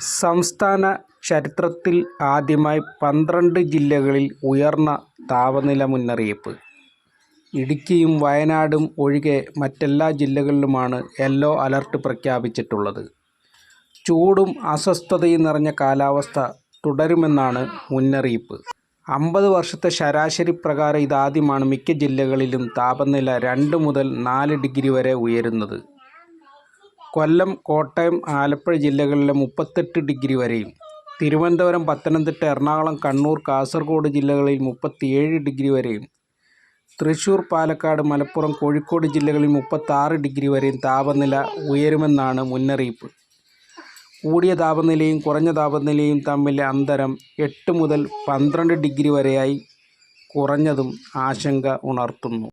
സംസ്ഥാന ചരിത്രത്തിൽ ആദ്യമായി പന്ത്രണ്ട് ജില്ലകളിൽ ഉയർന്ന താപനില മുന്നറിയിപ്പ്. ഇടുക്കിയും വയനാടും ഒഴികെ മറ്റെല്ലാ ജില്ലകളിലുമാണ് യെല്ലോ അലർട്ട് പ്രഖ്യാപിച്ചിട്ടുള്ളത്. ചൂടും അസ്വസ്ഥതയും നിറഞ്ഞ കാലാവസ്ഥ തുടരുമെന്നാണ് മുന്നറിയിപ്പ്. അമ്പത് വർഷത്തെ ശരാശരി പ്രകാരം ഇതാദ്യമാണ് മിക്ക ജില്ലകളിലും താപനില രണ്ട് മുതൽ നാല് ഡിഗ്രി വരെ ഉയരുന്നത്. കൊല്ലം, കോട്ടയം, ആലപ്പുഴ ജില്ലകളിലെ മുപ്പത്തെട്ട് ഡിഗ്രി വരെയും തിരുവനന്തപുരം, പത്തനംതിട്ട, എറണാകുളം, കണ്ണൂർ, കാസർഗോഡ് ജില്ലകളിൽ മുപ്പത്തിയേഴ് ഡിഗ്രി വരെയും തൃശ്ശൂർ പാലക്കാട്, മലപ്പുറം, കോഴിക്കോട് ജില്ലകളിൽ മുപ്പത്താറ് ഡിഗ്രി വരെയും താപനില ഉയരുമെന്നാണ് മുന്നറിയിപ്പ്. കൂടിയ താപനിലയും കുറഞ്ഞ താപനിലയും തമ്മിലെ അന്തരം എട്ട് മുതൽ പന്ത്രണ്ട് ഡിഗ്രി വരെയായി കുറഞ്ഞതും ആശങ്ക ഉണർത്തുന്നു.